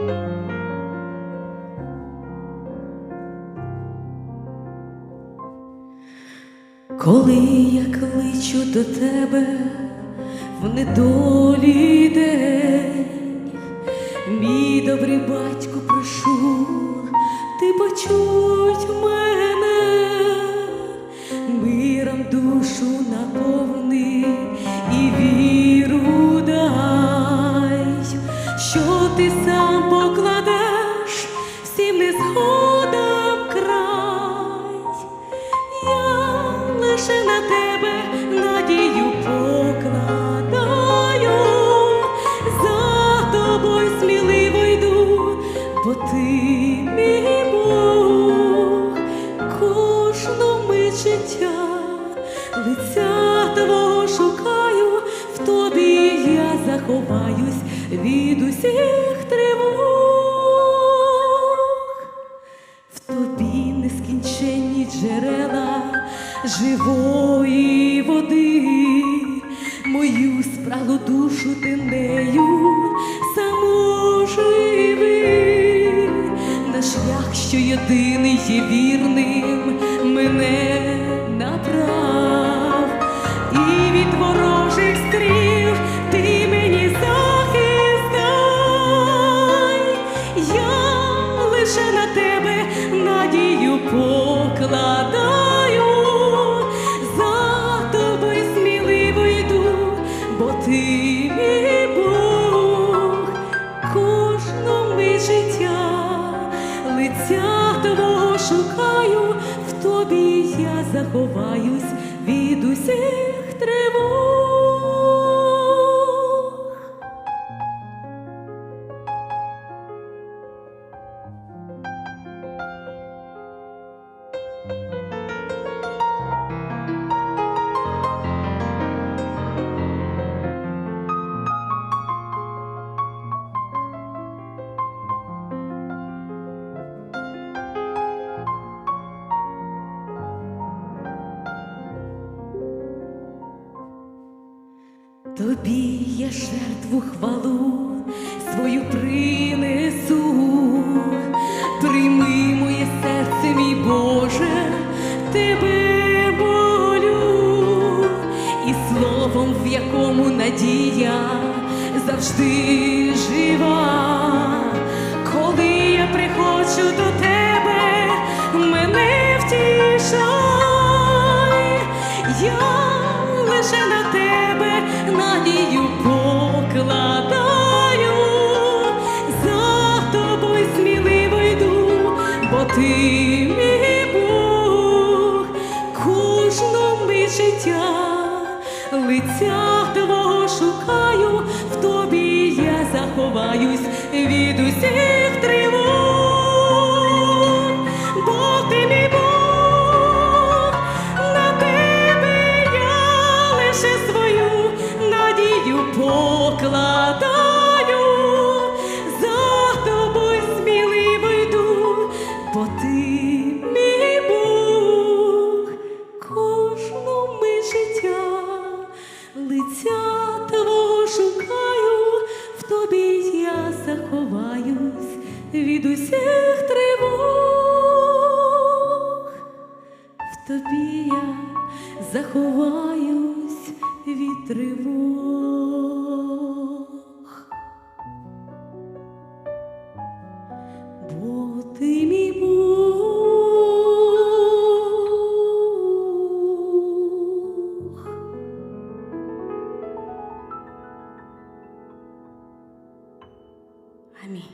Коли я кличу до тебе в недолі день, мій добрий батько, прошу. Кожну мить життя, лиця твого шукаю, в тобі я заховаюсь від усіх тривог. В тобі нескінченні джерела живої води, мою спраглу душу ти нею само живи, єдиний є вірним, мене направ, і від ворожих стрів ти мені захистай. Я лише на тебе надію покладаю, шукаю, в тобі я заховаюсь від усіх тривог. Тобі я жертву хвалу свою принесу, прийми моє серце, мій Боже, тебе молю, і словом, в якому надія завжди жива, коли я приходжу до покладаю, за тобою сміливо йду, бо ти мій Бог, кожну ми життя, лиця твого шукаю, в тобі я заховаюсь від усіх тривог, лиця твого шукаю, в тобі я заховаюсь від усіх тривог, в тобі я заховаюсь від тривог. I mean,